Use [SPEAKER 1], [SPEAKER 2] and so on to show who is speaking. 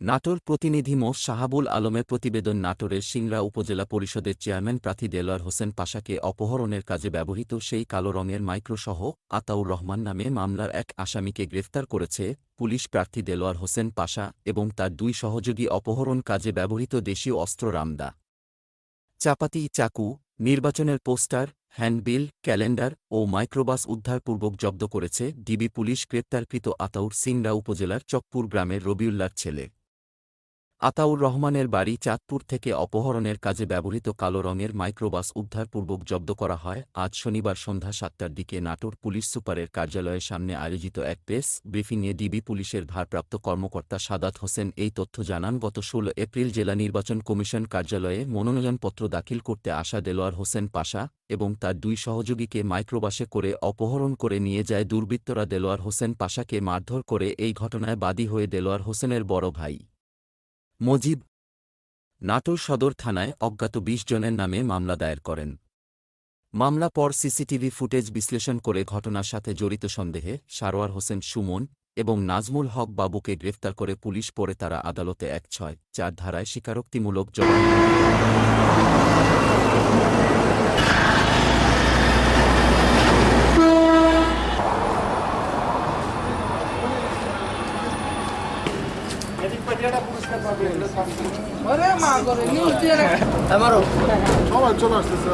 [SPEAKER 1] নাটোর প্রতিনিধি মোস শাহাবুল আলমের প্রতিবেদন নাটোরের সিংড়া উপজেলা পরিষদের চেয়ারম্যান প্রার্থী দেলোয়ার হোসেন পাশাকে অপহরণের কাজে ব্যবহৃত সেই কালো রঙের মাইক্রোসহ আতাউর রহমান নামে মামলার এক আসামিকে গ্রেফতার করেছে পুলিশ প্রার্থী দেলোয়ার হোসেন পাশা এবং তার দুই সহযোগী অপহরণ কাজে ব্যবহৃত দেশীয় অস্ত্র রামদা। চাপাতি, চাকু, নির্বাচনের পোস্টার, হ্যান্ডবিল, ক্যালেন্ডার ও মাইক্রোবাস উদ্ধারপূর্বক জব্দ করেছে ডিবি পুলিশ গ্রেপ্তারকৃত আতাউর সিংরা উপজেলার চকপুর গ্রামের রবিউল্লার ছেলে। আতাউর রহমানের বাড়ি চাঁদপুর থেকে অপহরণের কাজে ব্যবহৃত কালো রঙের মাইক্রোবাস উদ্ধারপূর্বক জব্দ করা হয়। আজ শনিবার সন্ধ্যা সাতটার দিকে নাটোর পুলিশ সুপারের কার্যালয়ের সামনে আয়োজিত এক প্রেস ব্রিফিংয়ে ডিবি পুলিশের ভারপ্রাপ্ত কর্মকর্তা সাদাত হোসেন এই তথ্য জানান, গত ষোলো এপ্রিল জেলা নির্বাচন কমিশন কার্যালয়ে মনোনয়নপত্র দাখিল করতে আসা দেলোয়ার হোসেন পাশা এবং তার দুই সহযোগীকে মাইক্রোবাসে করে অপহরণ করে নিয়ে যায় দুর্বৃত্তরা। দেলোয়ার হোসেন পাশাকে মারধর করে এই ঘটনায় বাদী হয়ে দেলোয়ার হোসেনের বড় ভাই মজিব। নাটোর সদর থানায় অজ্ঞাত বিশ জনের নামে মামলা দায়ের করেন। মামলা পর সিসিটিভি ফুটেজ বিশ্লেষণ করে ঘটনার সাথে জড়িত সন্দেহে সারোয়ার হোসেন সুমন এবং নাজমুল হক বাবুকে গ্রেফতার করে পুলিশ পরে তারা আদালতে এক ছয় চার ধারায় স্বীকারোক্তিমূলক জবাব
[SPEAKER 2] আমারও
[SPEAKER 3] সবাই চলে আসতেছে